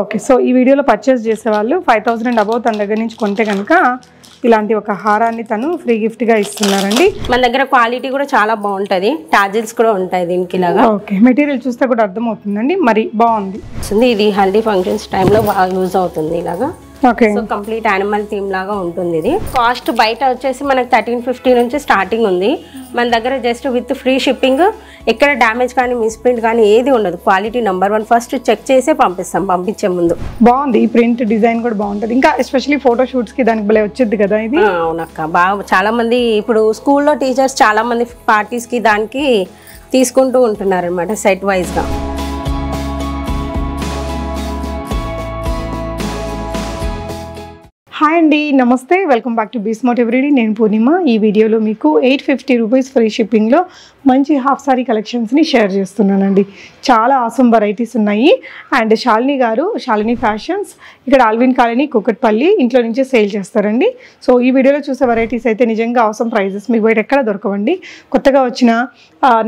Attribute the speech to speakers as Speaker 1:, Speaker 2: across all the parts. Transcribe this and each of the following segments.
Speaker 1: Okay so ఈ వీడియోలో purchase చేసే వాళ్ళు ఫైవ్ థౌసండ్ అండ్ అబౌవ్ తన దగ్గర నుంచి కొంటే కనుక ఇలాంటి ఒక హారాన్ని తను ఫ్రీ గిఫ్ట్గా ఇస్తున్నారండి.
Speaker 2: మన దగ్గర క్వాలిటీ కూడా చాలా బాగుంటది. టాజిల్స్ కూడా ఉంటాయి దీనికి ఇలాగా.
Speaker 1: ఓకే మెటీరియల్ చూస్తే కూడా అర్థమవుతుందండి. మరి బాగుంది.
Speaker 2: ఇది హల్దీ ఫంక్షన్స్ టైంలో బాగా యూజ్ అవుతుంది ఇలాగా. సో కంప్లీట్ యానిమల్ థీమ్ లాగా ఉంటుంది ఇది. కాస్ట్ బయట వచ్చేసి మనకి థర్టీన్ ఫిఫ్టీ నుంచి స్టార్టింగ్ ఉంది. మన దగ్గర జస్ట్ విత్ ఫ్రీ షిప్పింగ్ ఎక్కడ డ్యామేజ్ కానీ మిస్ప్రింట్ కానీ ఏది ఉండదు. Quality number one first check చేసే పంపిస్తాం పంపించే ముందు.
Speaker 1: బాగుంది. ఈ ప్రింట్ డిజైన్ కూడా బాగుంటుంది. ఇంకా ఎస్పెషల్లీ ఫోటో షూట్స్కి దానికి భలే వచ్చింది కదా ఇది.
Speaker 2: అవునక్క. బాగా చాలా మంది ఇప్పుడు స్కూల్లో టీచర్స్ చాలా మంది పార్టీస్కి దానికి తీసుకుంటూ ఉంటున్నారు అనమాట సెట్ వైజ్
Speaker 1: హాయ్ అండి నమస్తే. వెల్కమ్ బ్యాక్ టు బీస్మోట్ ఎవ్రీడీ. నేను పూర్ణిమ. ఈ వీడియోలో మీకు ఎయిట్ ఫిఫ్టీ రూపీస్ ఫ్రీ షిప్పింగ్లో మంచి హాఫ్ సారీ కలెక్షన్స్ని షేర్ చేస్తున్నానండి. చాలా ఆసమ్ వెరైటీస్ ఉన్నాయి. అండ్ శాలిని గారు శాలిని ఫ్యాషన్స్ ఇక్కడ ఆల్విన్ కాలనీ కుక్కట్పల్లి ఇంట్లో నుంచే సేల్ చేస్తారండి. సో ఈ వీడియోలో చూసే వెరైటీస్ అయితే నిజంగా అవసరం ప్రైజెస్ మీకు బయట ఎక్కడ దొరకవండి. కొత్తగా వచ్చిన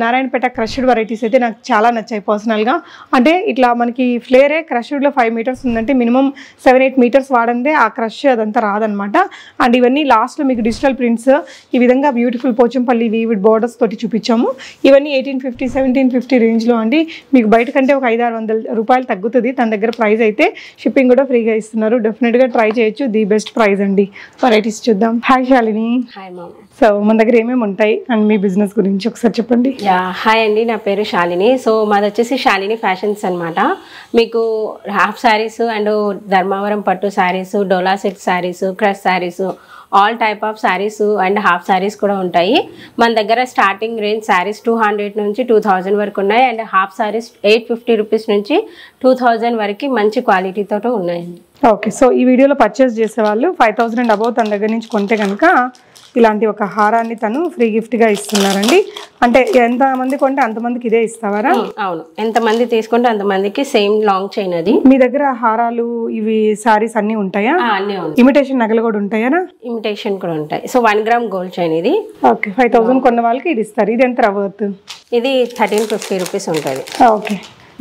Speaker 1: నారాయణపేట క్రష్డ్ వెరైటీస్ అయితే నాకు చాలా నచ్చాయి పర్సనల్గా అంటే ఇట్లా మనకి ఫ్లేరే క్రష్డ్లో ఫైవ్ మీటర్స్ ఉందంటే మినిమం సెవెన్ ఎయిట్ మీటర్స్ వాడందే ఆ క్రష్ అదంతా రాదనమాట. అండ్ ఇవన్నీ లాస్ట్లో మీకు డిజిటల్ ప్రింట్స్ ఈ విధంగా బ్యూటిఫుల్ పోచంపల్లి వీవిడ్ బోర్డర్స్ తోటి చూపించాము. ఇవన్నీ ఎయిటీన్ ఫిఫ్టీ సెవెంటీన్ ఫిఫ్టీ రేంజ్లో అండి. మీకు బయట కంటే ఒక ఐదు ఆరు వందల రూపాయలు తగ్గుతుంది. తన దగ్గర ప్రైస్ అయితే షిప్పింగ్ కూడా ఫ్రీగా ఇస్తున్నారు. డెఫినెట్గా ట్రై చేయొచ్చు. ది బెస్ట్ ప్రైస్ అండి. వెరైటీస్ చూద్దాం. హాయ్ శాలిని.
Speaker 2: హాయ్ మామ.
Speaker 1: సో మన దగ్గర ఏమేమి ఉంటాయి? అండ్ మీ బిజినెస్ గురించి ఒకసారి చెప్పండి.
Speaker 2: హాయ్ అండి. నా పేరు శాలిని. సో మాది వచ్చేసి శాలిని ఫ్యాషన్స్ అన్నమాట. మీకు హాఫ్ శారీస్ అండ్ ధర్మవరం పట్టు saris dola silk saris crush saris all type of saris and half saris కూడా ఉంటాయి. మన దగ్గర starting range saris two hundred నుంచి టూ థౌజండ్ వరకు ఉన్నాయి and half saris eight fifty rupees నుంచి టూ థౌజండ్ వరకు మంచి క్వాలిటీతో ఉన్నాయండి.
Speaker 1: ఓకే సో ఈ వీడియోలో పర్చేస్ చేసే వాళ్ళు ఫైవ్ థౌసండ్ అండ్ అబౌవ్ తన దగ్గర నుంచి కొంటే కనుక ఇలాంటి ఒక హారాన్ని తను ఫ్రీ గిఫ్ట్గా ఇస్తున్నారండి. అంటే ఎంతమంది కొంటే అంతమందికి ఇదే ఇస్తావారా?
Speaker 2: అవును. ఎంతమంది తీసుకుంటే అంతమందికి సేమ్ లాంగ్ చైన్ అది.
Speaker 1: మీ దగ్గర హారాలు ఇవి సారీస్ అన్నీ ఉంటాయా?
Speaker 2: ఆ, అన్నీ ఉన్నాయి
Speaker 1: ఇమిటేషన్ నగలు కూడా ఉంటాయా
Speaker 2: ఇమిటేషన్ కూడా ఉంటాయి. So one gram gold chain ఇది.
Speaker 1: ఓకే ఫైవ్ థౌసండ్ కొన్న వాళ్ళకి ఇది ఇస్తారు. ఇది ఎంత వర్త్
Speaker 2: ఇది థర్టీన్ ఫిఫ్టీ రూపీస్ ఉంటుంది.
Speaker 1: Okay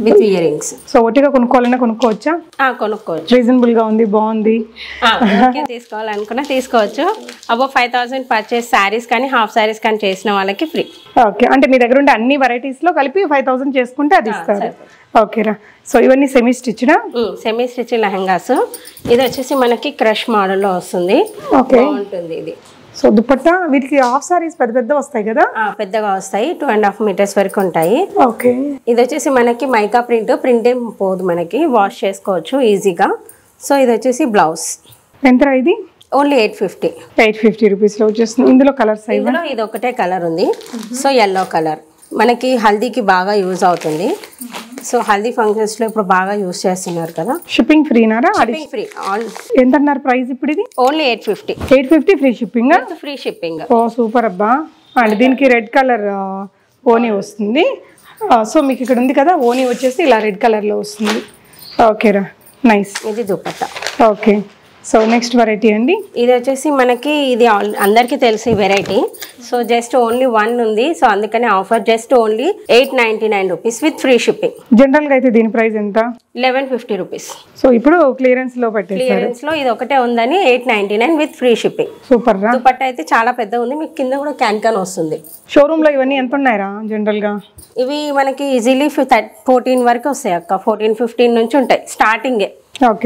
Speaker 2: with earrings.
Speaker 1: సో ఒట్టిగా కొనుక్కోవాలన్నా కొనుక్కోవచ్చా?
Speaker 2: కొనుక్కోవచ్చు.
Speaker 1: రీజనబుల్గా ఉంది బాగుంది.
Speaker 2: తీసుకోవాలనుకున్నా తీసుకోవచ్చు. అబో ఫైవ్ థౌసండ్ పర్చేస్ శారీస్ కానీ హాఫ్ శారీస్ కానీ చేసిన వాళ్ళకి ఫ్రీ
Speaker 1: ఓకే అంటే మీ దగ్గర ఉండే అన్ని varieties లో కలిపి ఫైవ్ థౌసండ్ చేసుకుంటే అది ఇస్తారు. ఓకేరా సో ఇవన్నీ సెమీ స్టిచ్డా
Speaker 2: సెమీ స్టిచ్ లెహంగాస్. ఇది వచ్చేసి మనకి క్రష్ మోడల్లో వస్తుంది.
Speaker 1: ఓకే
Speaker 2: బాగుంటుంది ఇది.
Speaker 1: సో దుపట్టా వీటికి హాఫ్ సారీస్ పెద్ద పెద్ద వస్తాయి కదా?
Speaker 2: పెద్దగా వస్తాయి. టూ అండ్ హాఫ్ మీటర్స్ వరకు ఉంటాయి.
Speaker 1: ఓకే
Speaker 2: ఇది వచ్చేసి మనకి మైకా ప్రింట్. ప్రింట్ ఏం పోదు మనకి. వాష్ చేసుకోవచ్చు ఈజీగా సో ఇది వచ్చేసి బ్లౌజ్
Speaker 1: ఎంత ఇది?
Speaker 2: Only eight fifty
Speaker 1: eight fifty రూపీస్లో వచ్చేస్తుంది. ఇందులో కలర్స్ అయ్యి
Speaker 2: ఇందులో ఇది ఒకటే కలర్ ఉంది. సో ఎల్లో కలర్ మనకి హల్దీకి బాగా యూజ్ అవుతుంది. సో హల్దీ ఫంక్షన్స్లో ఇప్పుడు బాగా యూజ్ చేస్తున్నారు కదా.
Speaker 1: షిప్పింగ్ ఫ్రీనారా అది
Speaker 2: ఫ్రీ ఆల్
Speaker 1: ఎంత అన్నారు ప్రైస్ ఇప్పుడు ఇది?
Speaker 2: Only eight fifty
Speaker 1: eight fifty free shipping
Speaker 2: free shipping
Speaker 1: ఓ సూపర్ అబ్బా. అండ్ దీనికి రెడ్ కలర్ ఓనీ వస్తుంది. సో మీకు ఇక్కడ ఉంది కదా ఓనీ వచ్చేసి ఇలా రెడ్ కలర్లో వస్తుంది. ఓకేరా నైస్.
Speaker 2: ఇది dupatta.
Speaker 1: Okay. So next variety అండి.
Speaker 2: ఇది వచ్చేసి మనకి ఇది అందరికీ తెలిసి variety so just only one ఉంది. సో అందుకని offer just only eight ninety nine rupees with free shipping
Speaker 1: జనరల్గా అయితే దీని ప్రైస్ ఎంత?
Speaker 2: లెవెన్ ఫిఫ్టీ రూపీస్
Speaker 1: సో ఇప్పుడు క్లియరెన్స్లో పెట్టేశారు.
Speaker 2: క్లియరెన్స్లో ఇది ఒకటే ఉందని eight ninety nine with free shipping
Speaker 1: super రా.
Speaker 2: దుపట్టా అయితే చాలా పెద్ద ఉంది. మీకు కింద కూడా క్యాన్ క్యాన్ వస్తుంది.
Speaker 1: షోరూంలో ఇవన్నీ ఎంత ఉన్నాయిరా జనరల్గా
Speaker 2: ఇవి మనకి ఈజీలీ ఫోర్టీన్ వరకు వస్తాయి అక్క. ఫోర్టీన్ ఫిఫ్టీన్ నుంచి ఉంటాయి. స్టార్టింగే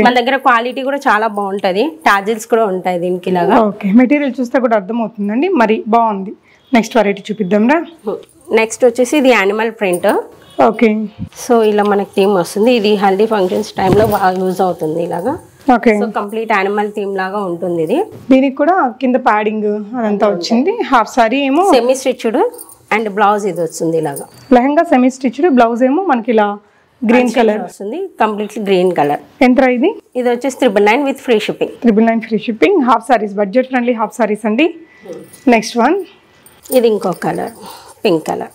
Speaker 2: మన దగ్గర క్వాలిటీ కూడా చాలా బాగుంటది. టాజిల్స్ కూడా ఉంటాయి దీనికి ఇలాగా.
Speaker 1: ఓకే మెటీరియల్ చూస్తే కూడా అర్థమవుతుందండి. మరి బాగుంది. నెక్స్ట్ వెరైటీ చూపిద్దాం రా
Speaker 2: నెక్స్ట్ వచ్చేసి ఇది యానిమల్ ప్రింట్
Speaker 1: ఓకే
Speaker 2: సో ఇలా మనకి థీమ్ వస్తుంది. ఇది హల్దీ ఫంక్షన్స్ టైంలో బాగా యూజ్ అవుతుంది ఇలాగా.
Speaker 1: Okay
Speaker 2: so complete animal theme లాగా ఉంటుంది ఇది.
Speaker 1: దీనికి కూడా కింద ప్యాడింగ్ అదంతా వచ్చింది. హాఫ్ సారీ ఏమో
Speaker 2: సెమీ స్టిచ్డ్ అండ్ బ్లౌజ్ ఇది వస్తుంది ఇలాగా.
Speaker 1: లెహంగా సెమీ స్టిచ్డ్ బ్లౌజ్ ఏమో మనకి ఇలా గ్రీన్ కలర్
Speaker 2: వస్తుంది. కంప్లీట్లీ గ్రీన్ కలర్
Speaker 1: ఎంత ఇది?
Speaker 2: ఇది వచ్చేసి triple nine with free shipping
Speaker 1: triple nine free shipping half saris budget friendly half saris అండి. నెక్స్ట్ వన్
Speaker 2: ఇది ఇంకో కలర్ పింక్ కలర్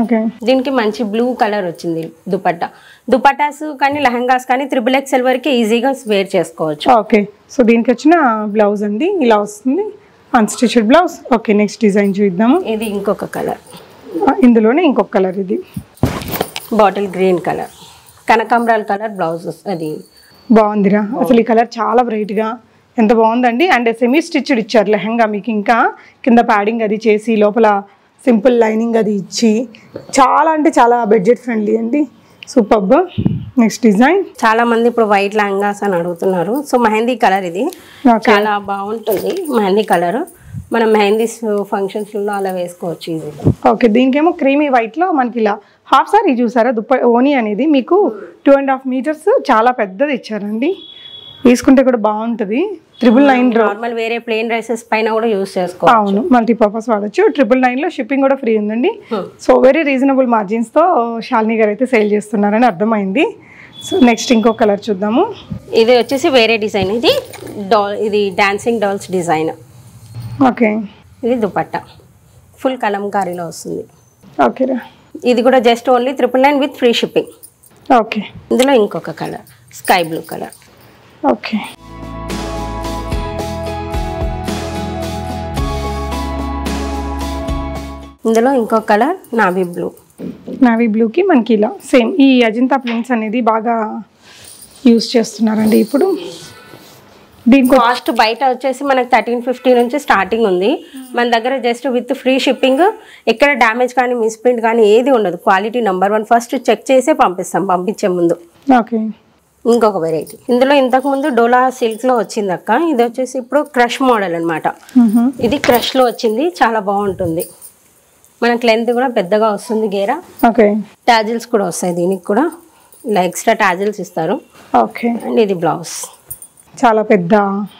Speaker 1: ఓకే
Speaker 2: దీనికి మంచి బ్లూ కలర్ వచ్చింది దుపట్టా. దుపట్టాస్ కానీ లెహంగాస్ కానీ త్రిబుల్ ఎక్స్ఎల్ వరకు ఈజీగా వేర్ చేసుకోవచ్చు.
Speaker 1: ఓకే సో దీనికి వచ్చిన బ్లౌజ్ అండి. ఇలా వస్తుంది. Unstitched blouse okay next design చూద్దాము.
Speaker 2: ఇది ఇంకొక కలర్
Speaker 1: ఇందులోనే ఇంకొక కలర్ ఇది.
Speaker 2: Bottle green colour. కనకాంబరాల్ colour blouse అది.
Speaker 1: బాగుందిరా. అసలు ఈ కలర్ చాలా బ్రైట్గా ఎంత బాగుందండి. అండ్ సెమీ స్టిచ్డ్ ఇచ్చారు లెహంగా మీకు ఇంకా. కింద ప్యాడింగ్ అది చేసి లోపల సింపుల్ లైనింగ్ అది ఇచ్చి. చాలా అంటే చాలా బడ్జెట్ ఫ్రెండ్లీ అండి. సూపర్ నెక్స్ట్ డిజైన్
Speaker 2: చాలా మంది ఇప్పుడు వైట్ లెహంగాస్ అని అడుగుతున్నారు. సో మెహందీ కలర్ ఇది. చాలా బాగుంటుంది మెహందీ కలర్. మనం మెహందీస్ ఫంక్షన్స్లో అలా వేసుకోవచ్చు ఈజీగా
Speaker 1: ఓకే దీనికేమో క్రీమీ వైట్లో మనకి ఇలా హాఫ్ సారీ చూసారా? దుప్ప ఓనీ అనేది మీకు టూ అండ్ హాఫ్ మీటర్స్ చాలా పెద్దది ఇచ్చారండి. తీసుకుంటే కూడా బాగుంటుంది. ట్రిపుల్ నైన్
Speaker 2: నార్మల్ వేరే ప్లేన్ డ్రెస్సెస్ పైన కూడా యూస్ చేసుకో
Speaker 1: అవును మల్టీపర్పస్ వాడచ్చు. ట్రిపుల్ నైన్లో షిప్పింగ్ కూడా ఫ్రీ ఉందండి. సో వెరీ రీజనబుల్ మార్జిన్స్తో శాలిని గారు అయితే సేల్ చేస్తున్నారని అర్థమైంది. సో నెక్స్ట్ ఇంకో కలర్ చూద్దాము.
Speaker 2: ఇది వచ్చేసి వేరే డిజైన్. ఇది డాల్ ఇది డాన్సింగ్ డాల్స్ డిజైన్.
Speaker 1: ఓకే.
Speaker 2: ఇది దుపట్టా. ఫుల్ కలంకారీలో వస్తుంది.
Speaker 1: ఓకేరా
Speaker 2: ఇది కూడా just only triple nine with free shipping
Speaker 1: okay.
Speaker 2: ఇందులో ఇంకొక colour sky blue colour.
Speaker 1: Okay.
Speaker 2: ఇందులో ఇంకొక కలర్ నావీ బ్లూ.
Speaker 1: నావీ బ్లూకి మనకి ఇలా సేమ్ ఈ అజంతా ప్రింట్స్ అనేది బాగా యూస్ చేస్తున్నారండి ఇప్పుడు. దీనికి
Speaker 2: కాస్ట్ బయట వచ్చేసి మనకి థర్టీన్ ఫిఫ్టీ నుంచి స్టార్టింగ్ ఉంది. మన దగ్గర జస్ట్ విత్ ఫ్రీ షిప్పింగ్ ఎక్కడ డ్యామేజ్ కానీ మిస్ప్రింట్ కానీ ఏది ఉండదు. Quality number one. First check చేసే పంపిస్తాం పంపించే ముందు.
Speaker 1: ఓకే.
Speaker 2: ఇంకొక వెరైటీ. ఇందులో ఇంతకు ముందు డోలా సిల్క్లో వచ్చింది అక్క. ఇది వచ్చేసి ఇప్పుడు క్రష్ మోడల్ అన్నమాట.
Speaker 1: మ్హూ.
Speaker 2: ఇది క్రష్లో వచ్చింది చాలా బాగుంటుంది. మనకి లెంత్ కూడా పెద్దగా వస్తుంది గేరా.
Speaker 1: ఓకే.
Speaker 2: టాజిల్స్ కూడా వస్తాయి దీనికి కూడా. ఇలా ఎక్స్ట్రా టాజిల్స్ ఇస్తారు.
Speaker 1: ఓకే.
Speaker 2: అండ్ ఇది బ్లౌజ్.
Speaker 1: చాలా పెద్ద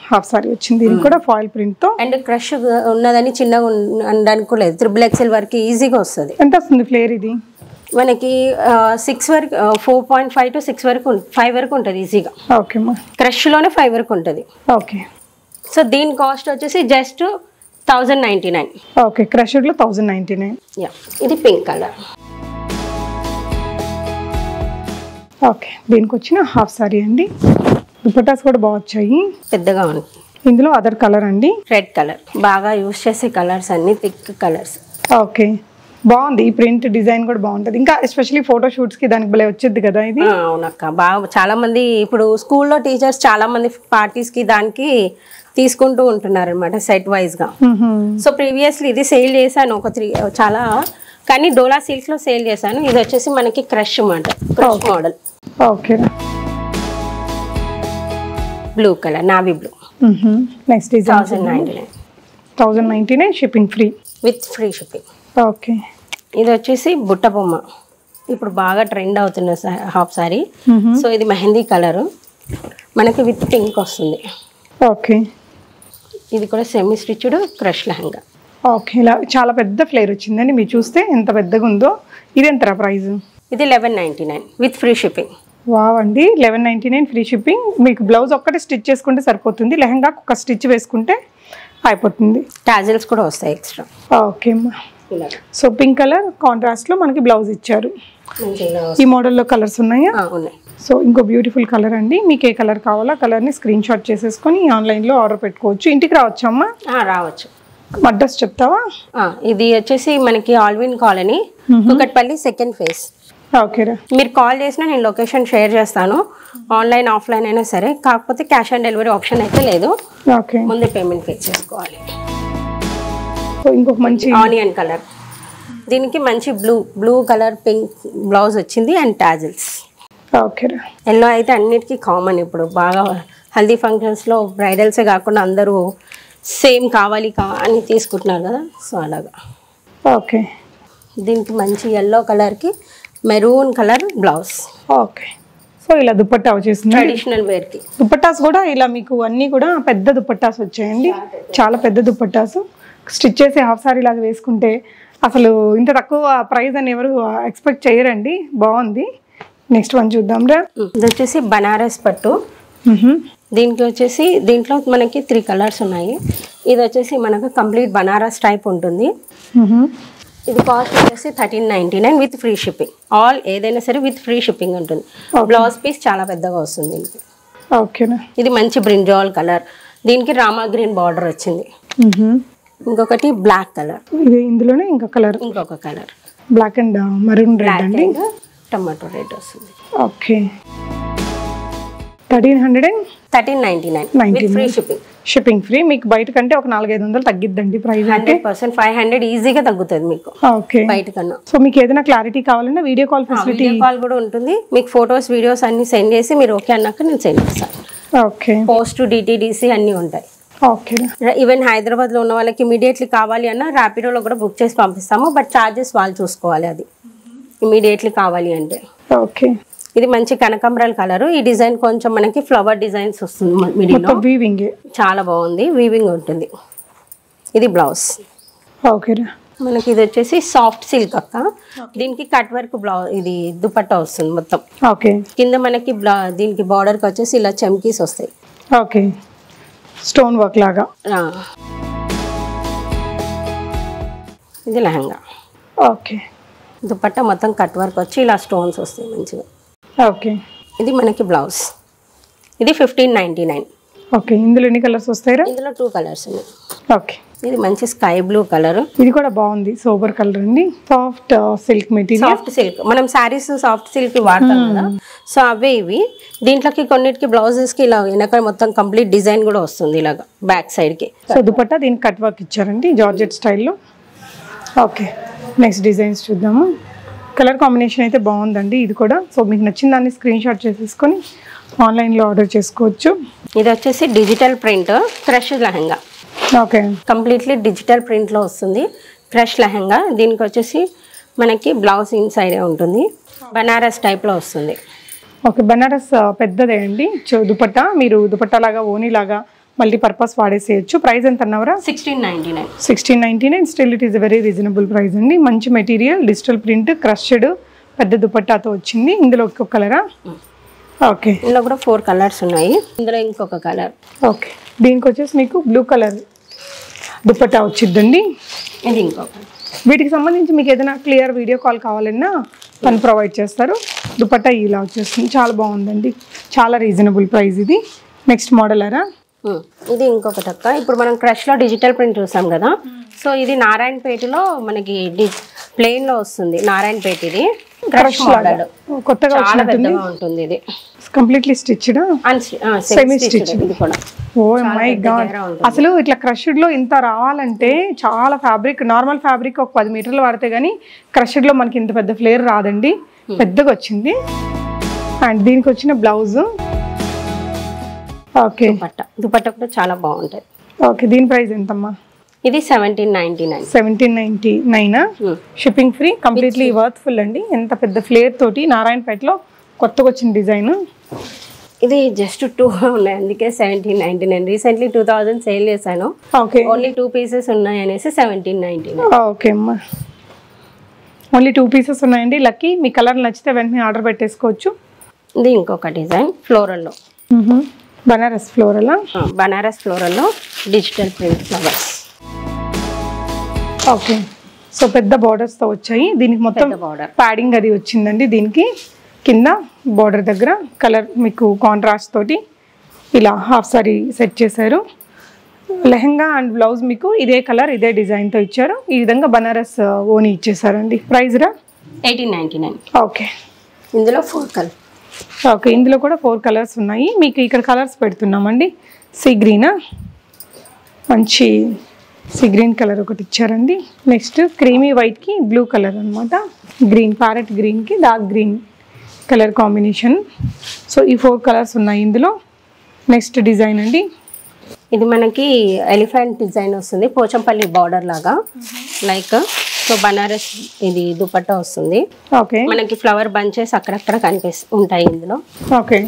Speaker 1: హాఫ్ సారీ వచ్చింది. దీనికి కూడా ఫాయిల్ ప్రింట్తో
Speaker 2: అండ్ క్రష్ ఉన్నదని చిన్నగా అనడానికి కూడా లేదు. త్రిబుల్ ఎక్సెల్ వరకు ఈజీగా వస్తుంది.
Speaker 1: ఎంత వస్తుంది ఫ్లేర్ ఇది?
Speaker 2: మనకి సిక్స్ వరకు four point five to six వరకు ఫైవ్ వరకు ఉంటుంది ఈజీగా
Speaker 1: ఓకే
Speaker 2: క్రష్లోనే ఫైవ్ వరకు ఉంటుంది.
Speaker 1: ఓకే
Speaker 2: సో దీని కాస్ట్ వచ్చేసి just thousand ninety nine
Speaker 1: okay క్రషర్లో thousand ninety nine
Speaker 2: yeah ఇది పింక్ కలర్
Speaker 1: ఓకే దీనికి వచ్చిన హాఫ్ సారీ అండి. దుపట్టాస్ కూడా బాగా వచ్చాయి.
Speaker 2: పెద్దగా ఉంది.
Speaker 1: ఇందులో అదర్ కలర్ అండి?
Speaker 2: రెడ్ కలర్ బాగా యూస్ చేసే కలర్స్ అన్ని థిక్ కలర్స్
Speaker 1: ఓకే. బాగుంది. ఈ ప్రింట్ డిజైన్ కూడా బాగుంటుంది. ఇంకా ఎస్పెషల్లీ ఫోటో షూట్స్కి దానికి భలే వచ్చేది కదా ఇది?
Speaker 2: అవునక్క. బాగా చాలా మంది ఇప్పుడు స్కూల్లో టీచర్స్ చాలా మంది పార్టీస్కి దానికి తీసుకుంటూ ఉంటున్నారు అనమాట సెట్
Speaker 1: వైజ్గా.
Speaker 2: సో ప్రీవియస్లీ ఇది సేల్ చేశాను. ఒక త్రీ చాలా కానీ డోలా సిల్క్లో సేల్ చేశాను. ఇది వచ్చేసి మనకి క్రష్ అన్నమాట crush model
Speaker 1: okay.
Speaker 2: Blue colour navy blue
Speaker 1: next
Speaker 2: thousand ninety nine
Speaker 1: thousand ninety nine shipping free
Speaker 2: with free shipping
Speaker 1: okay
Speaker 2: ఇది వచ్చేసి బుట్ట బొమ్మ. ఇప్పుడు బాగా ట్రెండ్ అవుతున్న హాఫ్ సారీ సో ఇది మెహందీ కలర్ మనకి విత్ పింక్ వస్తుంది.
Speaker 1: ఓకే
Speaker 2: ఇది కూడా semi stitched crush lehenga.
Speaker 1: Okay ఇలా చాలా పెద్ద ఫ్లేర్ వచ్చిందండి. మీరు చూస్తే ఎంత పెద్దగా ఉందో ఇది ఎంతరా ప్రైస్
Speaker 2: ఇది eleven ninety nine with free shipping
Speaker 1: wow అండి. Eleven ninety nine free shipping మీకు బ్లౌజ్ ఒక్కటే స్టిచ్ చేసుకుంటే సరిపోతుంది. లెహంగా ఒక స్టిచ్ వేసుకుంటే అయిపోతుంది.
Speaker 2: టాజిల్స్ కూడా వస్తాయి ఎక్స్ట్రా
Speaker 1: ఓకే అమ్మా. సో పింక్ కలర్ కాంట్రాస్ట్లో మనకి బ్లౌజ్ ఇచ్చారు. ఈ మోడల్లో కలర్స్ ఉన్నాయా?
Speaker 2: ఉన్నాయి.
Speaker 1: సో ఇంకో బ్యూటిఫుల్ కలర్ అండి. మీకు ఏ కలర్ కావాలో కలర్ని స్క్రీన్ షాట్ చేసేసుకొని ఆన్లైన్లో ఆర్డర్ పెట్టుకోవచ్చు. ఇంటికి రావచ్చమ్మా
Speaker 2: ఆ, రావచ్చు.
Speaker 1: అడ్రస్ చెప్తావా?
Speaker 2: ఇది వచ్చేసి మనకి Allwyn colony Kukatpally second phase
Speaker 1: ఓకేరా
Speaker 2: మీరు కాల్ చేసినా నేను లొకేషన్ షేర్ చేస్తాను. ఆన్లైన్ ఆఫ్లైన్ అయినా సరే. కాకపోతే క్యాష్ ఆన్ డెలివరీ ఆప్షన్ అయితే లేదు.
Speaker 1: ఓకే.
Speaker 2: ముందే పేమెంట్ పే చేసుకోవాలి.
Speaker 1: ఇంకొక మంచి
Speaker 2: ఆనియన్ కలర్ దీనికి మంచి blue blue colour pink blouse వచ్చింది అండ్ టాజిల్స్
Speaker 1: ఓకేరా
Speaker 2: ఎల్లో అయితే అన్నిటికీ కామన్ ఇప్పుడు. బాగా హల్దీ ఫంక్షన్స్లో బ్రైడల్సే కాకుండా అందరూ సేమ్ కావాలి కా అని తీసుకుంటున్నారు కదా. సో అలాగా.
Speaker 1: ఓకే.
Speaker 2: దీనికి మంచి ఎల్లో కలర్కి maroon colour blouse.
Speaker 1: Okay. So ఇలా దుపట్టా వచ్చేసింది.
Speaker 2: ట్రెడిషనల్ వేర్కి.
Speaker 1: దుపట్టాస్ కూడా ఇలా మీకు అన్నీ కూడా పెద్ద దుపట్టాస్ వచ్చాయండి. చాలా పెద్ద దుపట్టాస్. స్టిచ్ చేసి హాఫ్ సారీ లాగా వేసుకుంటే అసలు ఇంత తక్కువ ప్రైస్ అని ఎవరు ఎక్స్పెక్ట్ చేయరండి. బాగుంది. నెక్స్ట్ వన్ చూద్దాం రా
Speaker 2: ఇది వచ్చేసి బనారస్ పట్టు. దీనికి వచ్చేసి దీంట్లో మనకి త్రీ కలర్స్ ఉన్నాయి. ఇది వచ్చేసి మనకు కంప్లీట్ బనారస్ టైప్ ఉంటుంది. ఇది కాస్ట్ వచ్చేసి thirteen ninety nine with free shipping all ఏదైనా సరే విత్ ఫ్రీ షిప్పింగ్ ఉంటుంది. బ్లౌజ్ పీస్ చాలా పెద్దగా వస్తుంది దీనికి.
Speaker 1: ఓకేనా
Speaker 2: ఇది మంచి బ్రింజాల్ కలర్ దీనికి రామా గ్రీన్ బార్డర్ వచ్చింది. ఇంకొకటి బ్లాక్ కలర్
Speaker 1: ఇది ఇందులోనే ఇంకా కలర్
Speaker 2: ఇంకొక colour
Speaker 1: black and maroon red and.
Speaker 2: Tomato red వస్తుంది.
Speaker 1: Okay thirteen hundred and
Speaker 2: thirteen ninety nine
Speaker 1: 99.
Speaker 2: Free shipping
Speaker 1: shipping free మీకు బయట కంటే ఒక నాలుగైదు వందలు తగ్గిద్దండి price
Speaker 2: hundred percent five hundred ఈజీగా తగ్గుతుంది మీకు.
Speaker 1: ఓకే
Speaker 2: బయట కన్నా
Speaker 1: సో మీకు ఏదైనా క్లారిటీ కావాలన్నా వీడియో కాల్ ఫెసిలిటీ
Speaker 2: కాల్ కూడా ఉంటుంది. మీకు ఫొటోస్ వీడియోస్ అన్ని సెండ్ చేసి మీరు ఓకే అన్నాక నేను సెండ్ చేస్తాను
Speaker 1: ఓకే
Speaker 2: పోస్ట్ డిటీడీసీ అన్నీ ఉంటాయి.
Speaker 1: ఓకే
Speaker 2: ఈవెన్ హైదరాబాద్లో ఉన్న వాళ్ళకి ఇమీడియట్లీ కావాలి అన్న ర్యాపిడోలో కూడా బుక్ చేసి పంపిస్తాము. బట్ ఛార్జెస్ వాళ్ళు చూసుకోవాలి అది. ఇమీడియట్లీ కావాలి అంటే.
Speaker 1: ఓకే
Speaker 2: ఇది మంచి కనకాంబరాల కలర్. ఈ డిజైన్ కొంచెం మనకి ఫ్లవర్ డిజైన్స్ వస్తుంది
Speaker 1: వీవింగ్
Speaker 2: చాలా బాగుంది. వీవింగ్ ఉంటుంది. ఇది బ్లౌజ్.
Speaker 1: ఓకే రా.
Speaker 2: మనకి ఇది వచ్చేసి సాఫ్ట్ సిల్క్ అక్క. దీనికి కట్ వర్క్ బ్లౌజ్ ఇది దుపట్టా వస్తుంది మొత్తం.
Speaker 1: ఓకే.
Speaker 2: కింద మనకి దీనికి బార్డర్కి వచ్చేసి ఇలా చమ్కీస్ వస్తాయి.
Speaker 1: ఓకే. స్టోన్ వర్క్ లాగా.
Speaker 2: ఇది లెహంగా.
Speaker 1: ఓకే.
Speaker 2: దుపట్టా మొత్తం కట్ వర్క్ వచ్చి ఇలా స్టోన్స్ వస్తాయి మంచిగా.
Speaker 1: ఓకే.
Speaker 2: ఇది మనకి బ్లౌజ్. ఇది ఫిఫ్టీన్ నైంటీ నైన్
Speaker 1: ఓకే. ఇందులో ఎన్ని కలర్స్ వస్తాయిరా
Speaker 2: ఇందులో టూ కలర్స్ ఉన్నాయి.
Speaker 1: ఓకే.
Speaker 2: ఇది మంచి స్కై బ్లూ కలర్.
Speaker 1: ఇది కూడా బాగుంది. సోబర్ కలర్ అండి. Soft silk material.
Speaker 2: Soft silk. మనం శారీస్ సాఫ్ట్ సిల్క్ వాడతాం కదా. సో అవే ఇవి. దీంట్లోకి కొన్నిటికి బ్లౌజెస్కి ఇలా వెనక మొత్తం కంప్లీట్ డిజైన్ కూడా వస్తుంది ఇలాగా బ్యాక్ సైడ్కి.
Speaker 1: సో దుపట్టా దీనికి కట్ వర్క్ ఇచ్చారండి జార్జెట్ స్టైల్లో. ఓకే. నెక్స్ట్ డిజైన్స్ చూద్దాము. కలర్ కాంబినేషన్ అయితే బాగుందండి. ఇది కూడా. సో మీకు నచ్చిన దాన్ని స్క్రీన్ షాట్ చేసేసుకొని ఆన్లైన్లో ఆర్డర్ చేసుకోవచ్చు.
Speaker 2: ఇది వచ్చేసి digital print crush lehenga.
Speaker 1: Okay.
Speaker 2: Completely digital ప్రింట్లో వస్తుంది. క్రష్ లెహంగా. దీనికి వచ్చేసి మనకి బ్లౌజ్ ఇన్సైడే ఉంటుంది. బనారస్ టైప్లో వస్తుంది.
Speaker 1: ఓకే. బనారస్ పెద్దదే అండి. చో- దుపట్టా. మీరు దుపట్టా లాగా ఓనీ లాగా మల్టీపర్పస్ వాడేసేయచ్చు. ప్రైస్ ఎంత అన్నవరా
Speaker 2: sixteen ninety nine.
Speaker 1: Sixteen ninety nine. Still it is very reasonable price అండి. మంచి మెటీరియల్ డిజిటల్ ప్రింట్ క్రష్డ్ పెద్ద దుపట్టాతో వచ్చింది. ఇందులో ఒక్కొక్క కలరా? ఓకే.
Speaker 2: ఇందులో కూడా ఫోర్ కలర్స్ ఉన్నాయి. ఇందులో ఇంకొక కలర్.
Speaker 1: ఓకే. దీనికి వచ్చేసి మీకు బ్లూ కలర్ దుపట్టా వచ్చిద్దండి.
Speaker 2: ఇది ఇంకొక
Speaker 1: వీటికి సంబంధించి మీకు ఏదైనా క్లియర్ వీడియో కాల్ కావాలన్నా తను ప్రొవైడ్ చేస్తారు. దుపట్టా ఇలా వచ్చేస్తుంది. చాలా బాగుందండి. చాలా రీజనబుల్ ప్రైస్ ఇది. నెక్స్ట్ మోడల్ అరా?
Speaker 2: ఇది ఇంకొకటి అక్క. ఇప్పుడు మనం క్రష్లో డిజిటల్ ప్రింట్ చూసాం కదా. సో ఇది నారాయణపేటలో మనకి ప్లెయిన్లో వస్తుంది. నారాయణపేట ఇది. క్రష్ మోడల్
Speaker 1: కొత్తగా
Speaker 2: చాలా పెద్దగా ఉంటుంది ఇది.
Speaker 1: కంప్లీట్లీ స్టిచ్డ్
Speaker 2: సెమీ కూడా.
Speaker 1: Oh my god. అసలు ఇట్లా క్రష్డ్లో ఇంత రావాలంటే చాలా ఫ్యాబ్రిక్ నార్మల్ ఫ్యాబ్రిక్ ఒక పది మీటర్లు వాడితే గానీ క్రష్డ్లో మనకి ఇంత పెద్ద ఫ్లేర్ రాదండి. పెద్దగా వచ్చింది. అండ్ దీనికి వచ్చిన బ్లౌజ్ ఓకే.
Speaker 2: దుపట్ట. దుపట్ట కూడా చాలా బాగుంటుంది
Speaker 1: ఓకే దీని ప్రైస్ ఎంతమ్మా?
Speaker 2: ఇది seventeen ninety nine.
Speaker 1: Seventeen ninety nine shipping free completely worthful అండి. ఎంత పెద్ద ఫ్లేర్ తోటి నారాయణపేటలో కొత్తగా వచ్చిన డిజైన్
Speaker 2: ఇది జస్ట్ టూ ఉన్నాయి అందుకే seventeen ninety nine. Recently two thousand sale చేశాను.
Speaker 1: ఓకే.
Speaker 2: ఓన్లీ టూ పీసెస్ ఉన్నాయి అనేసి సెవెంటీన్ నైన్టీ నైన్.
Speaker 1: ఓకే అమ్మా. ఓన్లీ టూ పీసెస్ ఉన్నాయండి. లక్కీ మీ కలర్ నచ్చితే వెంటనే ఆర్డర్ పెట్టేసుకోవచ్చు.
Speaker 2: ఇది ఇంకొక డిజైన్ ఫ్లోరల్లో
Speaker 1: బనారస్ ఫ్లోరలా?
Speaker 2: Banaras ఫ్లోరల్లో digital print flowers.
Speaker 1: Okay. So పెద్ద borders తో వచ్చాయి. దీనికి మొత్తం
Speaker 2: బార్డర్
Speaker 1: ప్యాడింగ్ అది వచ్చిందండి. దీనికి కింద బార్డర్ దగ్గర కలర్ మీకు కాంట్రాస్ట్ తోటి ఇలా హాఫ్ సారీ సెట్ చేశారు. లెహంగా అండ్ బ్లౌజ్ మీకు ఇదే కలర్ ఇదే డిజైన్తో ఇచ్చారు. ఈ విధంగా బనారస్ ఓని ఇచ్చేసారండి ప్రైస్ రా?
Speaker 2: Eighteen ninety nine.
Speaker 1: ఓకే.
Speaker 2: ఇందులో ఫోర్ కలర్
Speaker 1: ఓకే ఇందులో కూడా ఫోర్ కలర్స్ ఉన్నాయి. మీకు ఇక్కడ కలర్స్ పెడుతున్నామండి. సీ గ్రీనా? మంచి సీ గ్రీన్ కలర్ ఒకటి ఇచ్చారండి. నెక్స్ట్ క్రీమీ వైట్కి బ్లూ కలర్ అనమాట గ్రీన్ ప్యారెట్ గ్రీన్కి dark green colour combination. So ఈ ఫోర్ కలర్స్ ఉన్నాయి ఇందులో. నెక్స్ట్ డిజైన్ అండి.
Speaker 2: ఇది మనకి ఎలిఫెంట్ డిజైన్ వస్తుంది. పోచంపల్లి బార్డర్ లాగా. లైక్ సో బనారస్ ఇది దుపట్టా వస్తుంది.
Speaker 1: ఓకే.
Speaker 2: మనకి ఫ్లవర్ బంచెస్ అక్కడక్కడ కనిపిస్తు ఉంటాయి ఇందులో.
Speaker 1: ఓకే.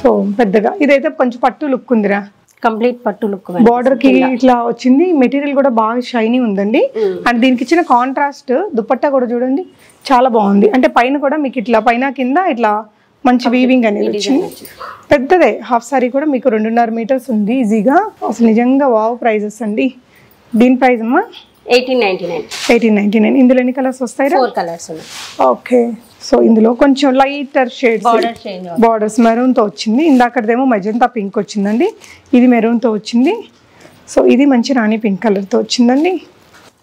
Speaker 1: సో పెద్దగా ఇదైతే కొంచెం పట్టు లుక్ ఉందిరా.
Speaker 2: కంప్లీట్ పట్టు లుక్
Speaker 1: బార్డర్కి ఇట్లా వచ్చింది మెటీరియల్ కూడా బాగా షైనీ ఉందండి. అండ్ దీనికి ఇచ్చిన కాంట్రాస్ట్ దుపట్టా కూడా చూడండి చాలా బాగుంది. అంటే పైన కూడా మీకు ఇట్లా పైన కింద ఇట్లా మంచి వీవింగ్ అనేది వచ్చింది పెద్దదే హాఫ్ సారీ కూడా మీకు రెండున్నర మీటర్స్ ఉంది ఈజీగా అసలు నిజంగా వావ్ ప్రైజెస్ అండి. దీని ప్రైస్ అమ్మా?
Speaker 2: Eighteen ninety nine.
Speaker 1: Eighteen ninety nine. ఇందులో ఎన్ని కలర్స్ వస్తాయి
Speaker 2: ఫోర్ కలర్స్ ఉన్నాయి.
Speaker 1: ఓకే. సో ఇందులో కొంచెం లైటర్ షేడ్స్. బార్డర్స్ మెరూన్తో వచ్చింది. ఇందాకదేమో మెజంతా పింక్ వచ్చిందండి. ఇది మెరూన్తో వచ్చింది. సో ఇది మంచి రాణి పింక్ కలర్తో వచ్చిందండి.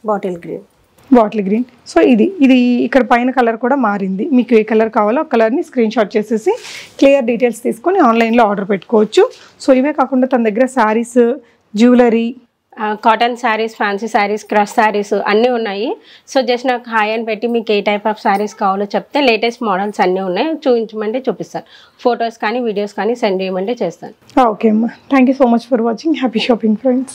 Speaker 2: Bottle green
Speaker 1: bottle green so ఇది ఇది ఇక్కడ పైన కలర్ కూడా మారింది. మీకు ఏ కలర్ కావాలో ఆ కలర్ని స్క్రీన్ షాట్ చేసేసి క్లియర్ డీటెయిల్స్ తీసుకొని ఆన్లైన్లో ఆర్డర్ పెట్టుకోవచ్చు. సో ఇవే కాకుండా తన దగ్గర saris jewellery
Speaker 2: cotton saris fancy saris crush saris అన్నీ ఉన్నాయి. సో జస్ట్ నాకు హాయ్ అని పెట్టి మీకు ఏ టైప్ ఆఫ్ శారీస్ కావాలో చెప్తే లేటెస్ట్ మోడల్స్ అన్నీ ఉన్నాయి. చూపించమంటే చూపిస్తాను. ఫొటోస్ కానీ వీడియోస్ కానీ సెండ్ చేయమంటే చేస్తాను.
Speaker 1: ఓకే అమ్మా thank you so much for watching happy shopping friends